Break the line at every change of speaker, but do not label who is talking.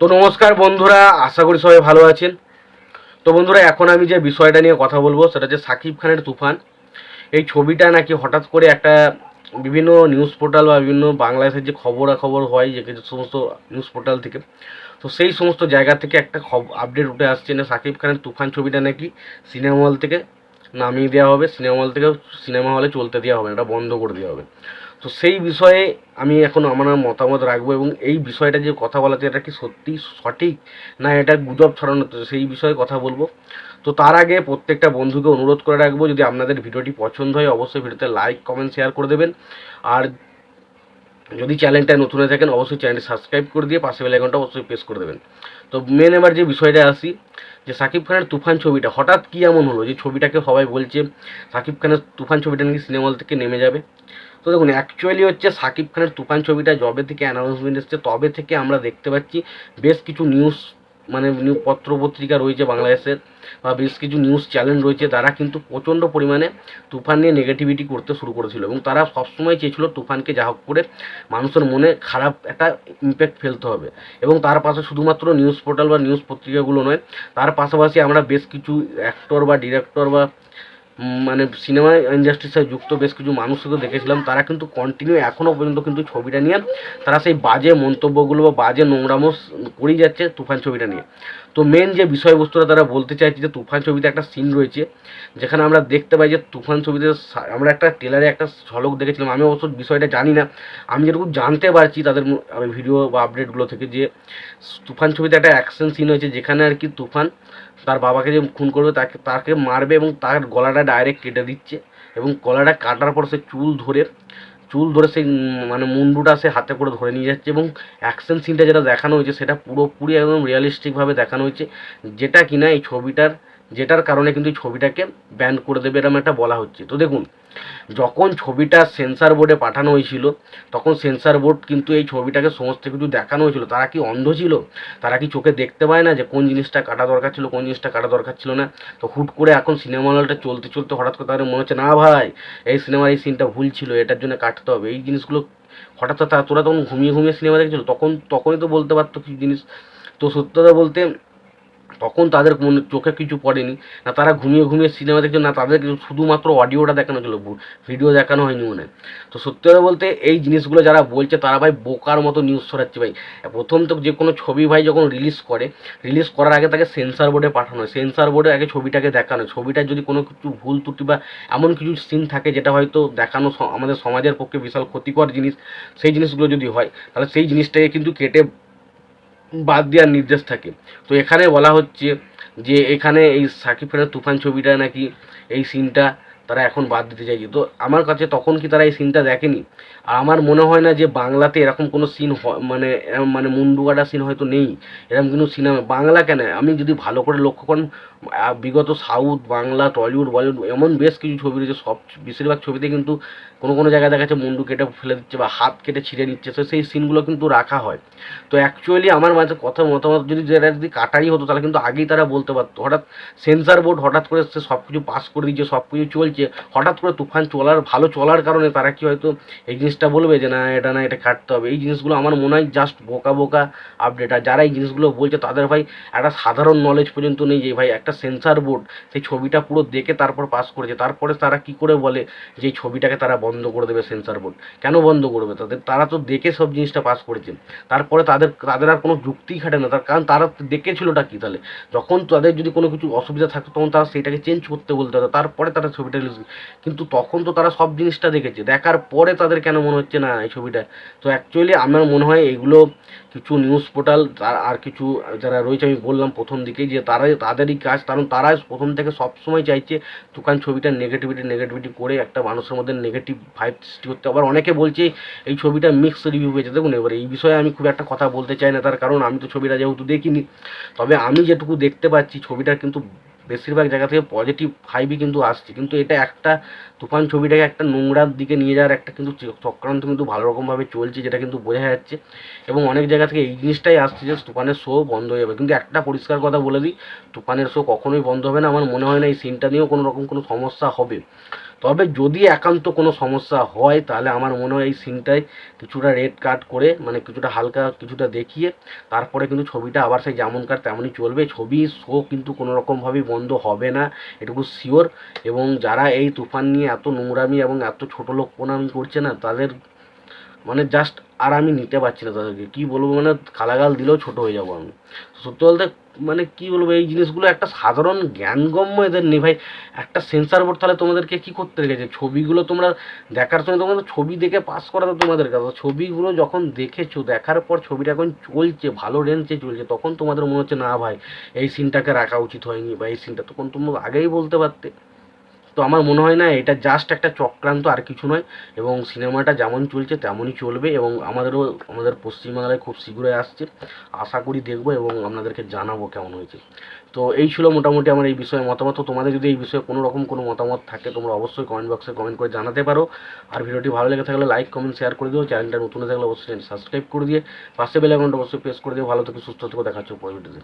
তো নমস্কার বন্ধুরা, আশা করি সবাই ভালো আছেন। তো বন্ধুরা, এখন আমি যে বিষয়টা নিয়ে কথা বলব, সেটা হচ্ছে সাকিব খানের তুফান। এই ছবিটা নাকি হঠাৎ করে একটা বিভিন্ন নিউজ পোর্টাল বা বিভিন্ন বাংলাদেশের যে খবরাখবর হয়, যে সমস্ত নিউজ পোর্টাল থেকে, তো সেই সমস্ত জায়গা থেকে একটা খবর আপডেট উঠে আসছে না সাকিব খানের তুফান ছবিটা নাকি সিনেমা হল থেকে নামিয়ে দেওয়া হবে। সিনেমা হল থেকে সিনেমা হলে চলতে দেওয়া হবে, এটা বন্ধ করে দেওয়া হবে। তো সেই বিষয়ে আমি এখন আমার মতামত রাখব এবং এই বিষয়টা যে কথা বলাতে এটা কি সত্যি সঠিক? না এটা গুজব ছড়ানো সেই বিষয়ে কথা বলব। তো তার আগে প্রত্যেকটা বন্ধুকে অনুরোধ করে রাখব, যদি আপনাদের ভিডিওটি পছন্দ হয় অবশ্যই ভিডিওতে লাইক, কমেন্ট, শেয়ার করে দেবেন। আর যদি চ্যানেলটা নতুন হয়ে থাকেন, অবশ্যই চ্যানেলটি সাবস্ক্রাইব করে দিয়ে পাশে বেল আইকনটা অবশ্যই প্রেস করে দেবেন। তো মেন এবার যে বিষয়টা আসি, যে সাকিব খানের তুফান ছবিটা, হঠাৎ কী এমন হলো? যে ছবিটাকে সবাই বলছে, সাকিব খানের তুফান ছবিটা নাকি সিনেমা হল থেকে নেমে যাবে। তো দেখুন অ্যাকচুয়ালি হচ্ছে সাকিব খানের তুফান ছবিটা যবে থেকে অ্যানাউন্সমেন্ট এসছে, তবে থেকে আমরা দেখতে পাচ্ছি বেশ কিছু নিউজ মানে পত্র পত্রিকা রয়েছে বাংলাদেশের বা বেশ কিছু নিউজ চ্যানেল রয়েছে, তারা কিন্তু প্রচণ্ড পরিমাণে তুফান নিয়ে নেগেটিভিটি করতে শুরু করেছিল এবং তারা সবসময় চেয়েছিল তুফানকে যা হোক করে মানুষের মনে খারাপ একটা ইম্প্যাক্ট ফেলতে হবে। এবং তার পাশে শুধুমাত্র নিউজ পোর্টাল বা নিউজ পত্রিকাগুলো নয়, তার পাশাপাশি আমরা বেশ কিছু অ্যাক্টর বা ডিরেক্টর বা মানে সিনেমা ইন্ডাস্ট্রির সাথে যুক্ত বেশ কিছু মানুষকে দেখেছিলাম, তারা কিন্তু কন্টিনিউ এখনও পর্যন্ত কিন্তু ছবিটা নিয়ে তারা সেই বাজে মন্তব্যগুলো বা বাজে নোংরামো করেই যাচ্ছে তুফান ছবিটা নিয়ে। তো মেন যে বিষয়বস্তুটা তারা বলতে চাইছে যে তুফান ছবিতে একটা সিন রয়েছে, যেখানে আমরা দেখতে পাই যে তুফান ছবিতে আমরা একটা টেলারে একটা ঝলক দেখেছিলাম, আমি অবশ্য বিষয়টা জানি না, আমি যেটুকু জানতে পারছি তাদের ভিডিও বা আপডেটগুলো থেকে যে, তুফান ছবিতে একটা অ্যাকশন সিন হয়েছে, যেখানে আর কি তুফান তার বাবাকে যে খুন করবে, তাকে তাকে মারবে এবং তার গলাটা ডাইরেক্ট কেটে দিচ্ছে এবং গলাটা কাটার পর সে চুল ধরে চুল ধরে সেই মানে মুন্ডুটা সে হাতে করে ধরে নিয়ে যাচ্ছে এবং অ্যাকশন সিনটা যেটা দেখানো হয়েছে, সেটা পুরোপুরি একদম রিয়েলিস্টিকভাবে দেখানো হয়েছে, যেটা কিনা এই ছবিটার যেটার কারণে কিন্তু ছবিটাকে ব্যান করে দেবে এরকম একটা বলা হচ্ছে। তো দেখুন, যখন ছবিটা সেন্সার বোর্ডে পাঠানো হয়েছিল, তখন সেন্সার বোর্ড কিন্তু এই ছবিটাকে সমস্ত কিছু দেখানো হয়েছিল। তারা কি অন্ধ ছিল? তারা কি চোখে দেখতে পায় না যে কোন জিনিসটা কাটা দরকার ছিল, কোন জিনিসটা কাটা দরকার ছিল না? তো হুট করে এখন সিনেমা হলটা চলতে চলতে হঠাৎ করে তাদের মনে হচ্ছে, না ভাই, এই সিনেমার এই সিনটা ভুল ছিল, এটার জন্য কাটতে হবে। এই জিনিসগুলো হঠাৎ তোরা তখন ঘুমিয়ে ঘুমিয়ে সিনেমা দেখছিল? তখন, তখনই তো বলতে পারতো কিছু জিনিস। তো সত্যতা বলতে তখন তাদের মনে চোখে কিছু পড়েনি। না তারা ঘুমিয়ে ঘুমিয়ে সিনেমা দেখছিল, না তাদের শুধুমাত্র অডিওটা দেখানো ছিল ভিডিও দেখানো হয়নি মনে। তো সত্যি কথা বলতে এই জিনিসগুলো যারা বলছে, তারা ভাই বোকার মতো নিউজ ছড়াচ্ছে ভাই। প্রথম তো যে কোনো ছবি ভাই যখন রিলিজ করে রিলিজ করার আগে তাকে সেন্সার বোর্ডে পাঠানো হয়। সেন্সার বোর্ডে আগে ছবিটাকে দেখানো ছবিটা যদি কোনো কিছু ভুল ত্রুটি বা এমন কিছু সিন থাকে, যেটা হয়তো দেখানো আমাদের সমাজের পক্ষে বিশাল ক্ষতিকর জিনিস, সেই জিনিসগুলো যদি হয়, তাহলে সেই জিনিসটাকে কিন্তু কেটে বাদ দেওয়ার নির্দেশ থাকে। তো এখানে বলা হচ্ছে যে, এখানে এই সাকিব খানের তুফান ছবিটা নাকি এই সিনটা তারা এখন বাদ দিতে চাইছে। তো আমার কাছে তখন কি তারা এই সিনটা দেখেনি? আর আমার মনে হয় না যে বাংলাতে এরকম কোনো সিন মানে মানে মুন্ডু কাটা সিন হয়তো নেই। এরকম কোনো সিনেমা বাংলা কেন? আমি যদি ভালো করে লক্ষ্য করেন বিগত সাউথ, বাংলা, টলিউড, বলিউড, এমন বেশ কিছু ছবি রয়েছে, সব বেশিরভাগ ছবিতে কিন্তু কোনো কোনো জায়গায় দেখা যাচ্ছে মুন্ডু কেটে ফেলে দিচ্ছে বা হাত কেটে ছিঁড়ে নিচ্ছে। তো সেই সিনগুলো কিন্তু রাখা হয়। তো অ্যাকচুয়ালি আমার মাঝে কথা, মতামত যদি যেটা যদি কাটারি হতো, তাহলে কিন্তু আগেই তারা বলতে পারতো। হঠাৎ সেন্সার বোর্ড হঠাৎ করে সে সব কিছু পাস করে দিচ্ছে সব কিছু চলছে। হঠাৎ করে তুফান চলার, ভালো চলার কারণে তারা কি হয়তো এই জিনিসটা বলবে যে না, এটা না, এটা কাটতে হবে। এই জিনিসগুলো আমার মনে হয় জাস্ট বোকা বোকা আপডেট আর যারা এই জিনিসগুলো বলছে, তাদের ভাই একটা সাধারণ নলেজ পর্যন্ত নেই যে, ভাই একটা সেন্সার বোর্ড সেই ছবিটা পুরো দেখে তারপর পাস করেছে। তারপরে তারা কি করে বলে যে, এই ছবিটাকে তারা বন্ধ করে দেবে সেন্সার বোর্ড কেন বন্ধ করবে? তাদের, তারা তো দেখে সব জিনিসটা পাস করেছে। তারপরে তাদের তাদের আর কোনো যুক্তিই খাটে না। তার, কারণ তারা দেখেছিলোটা কি তাহলে? যখন তাদের যদি কোনো কিছু অসুবিধা থাকতো, তখন তারা সেটাকে চেঞ্জ করতে বলতে হতো। তারপরে তারা ছবিটা রিলিজ কিন্তু তখন তো তারা সব জিনিসটা দেখেছে। দেখার পরে তাদের কেন মনে হচ্ছে না এই ছবিটা? তো অ্যাকচুয়ালি আমার মনে হয় এগুলো কিছু নিউজ পোর্টাল আর কিছু যারা রয়েছে, আমি বললাম প্রথম দিকেই যে তারাই, তাদেরই কাজ। কারণ তারা প্রথম থেকে সবসময় চাইছে দোকান ছবিটা নেগেটিভিটি নেগেটিভিটি করে একটা মানুষের মধ্যে নেগেটিভ ভাইব সৃষ্টি করতে। আবার অনেকে বলছে এই ছবিটা মিক্স রিভিউ হয়েছে দেখুন, এবার এই বিষয়ে আমি খুব একটা কথা বলতে চাই না তার কারণ আমি তো ছবিটা যেহেতু দেখিনি। তবে আমি যেটুকু দেখতে পাচ্ছি, ছবিটার কিন্তু বেশিরভাগ জায়গা থেকে পজিটিভ ফাইভই কিন্তু আসছে। কিন্তু এটা একটা তুফান ছবিটাকে একটা নোংরার দিকে নিয়ে যাওয়ার একটা কিন্তু চক্রান্ত কিন্তু ভালো রকমভাবে চলছে, যেটা কিন্তু বোঝা যাচ্ছে। এবং অনেক জায়গা থেকে এই জিনিসটাই আসছে যে তুফানের শো বন্ধ হয়ে যাবে। কিন্তু একটা পরিষ্কার কথা বলে দিই, তুফানের শো কখনোই বন্ধ হবে না। আমার মনে হয় না এই সিনটা নিয়েও কোনো রকম কোনো সমস্যা হবে। তবে যদি একান্ত কোনো সমস্যা হয়, তাহলে আমার মনে হয় এই সিনটায় কিছুটা রেড কাট করে মানে কিছুটা হালকা কিছুটা দেখিয়ে, তারপরে কিন্তু ছবিটা আবার সেই যেমন কার তেমনই চলবে। ছবি শো কিন্তু কোনো রকমভাবেই বন্ধ হবে না, এটুকু শিওর এবং যারা এই তুফান নিয়ে এত নোংরামি এবং এত ছোটো লোক প্রণাম করছে না, তাদের মানে জাস্ট আর আমি নিতে পারছি না তাদেরকে। কী বলব মানে গালাগাল দিলেও ছোট হয়ে যাব আমি। সত্যি বলতে মানে কী বলব, এই জিনিসগুলো একটা সাধারণ জ্ঞানগম্য এদের নেই ভাই। একটা সেন্সার বোর্ড তাহলে তোমাদেরকে কী করতে রেখেছে? ছবিগুলো তোমরা দেখার সময় তোমাদের ছবি দেখে পাস করা তো তোমাদের কাছে। ছবিগুলো যখন দেখেছ, দেখার পর ছবিটা এখন চলছে, ভালো রেঞ্জে চলছে, তখন তোমাদের মনে হচ্ছে, না ভাই, এই সিনটাকে রাখা উচিত হয়নি বা এই সিনটা তখন তোমরা আগেই বলতে পারতে। তো আমার মনে হয় না, এটা জাস্ট একটা চক্রান্ত, আর কিছু নয়। এবং সিনেমাটা যেমন চলছে, তেমনই চলবে এবং আমাদেরও, আমাদের পশ্চিমবাংলায় খুব শীঘ্রই আসছে। আশা করি দেখব এবং আপনাদেরকে জানাব কেমন হয়েছে। তো এই ছিল মোটামুটি আমার এই বিষয়ে মতামত। তো তোমাদের যদি এই বিষয়ে কোনো রকম কোনো মতামত থাকে, তোমরা অবশ্যই কমেন্ট বক্সে কমেন্ট করে জানাতে পারো। আর ভিডিওটি ভালো লেগে থাকলে লাইক কমেন্ট শেয়ার করে দিও। চ্যানেলটা নতুন থাকলে অবশ্যই সাবস্ক্রাইব করে দিয়ে পাশে বেল অ্যাকাউন্ট অবশ্যই প্রেস করে দিও। ভালো থেকে, সুস্থ থেকে। দেখাচ্ছ পরে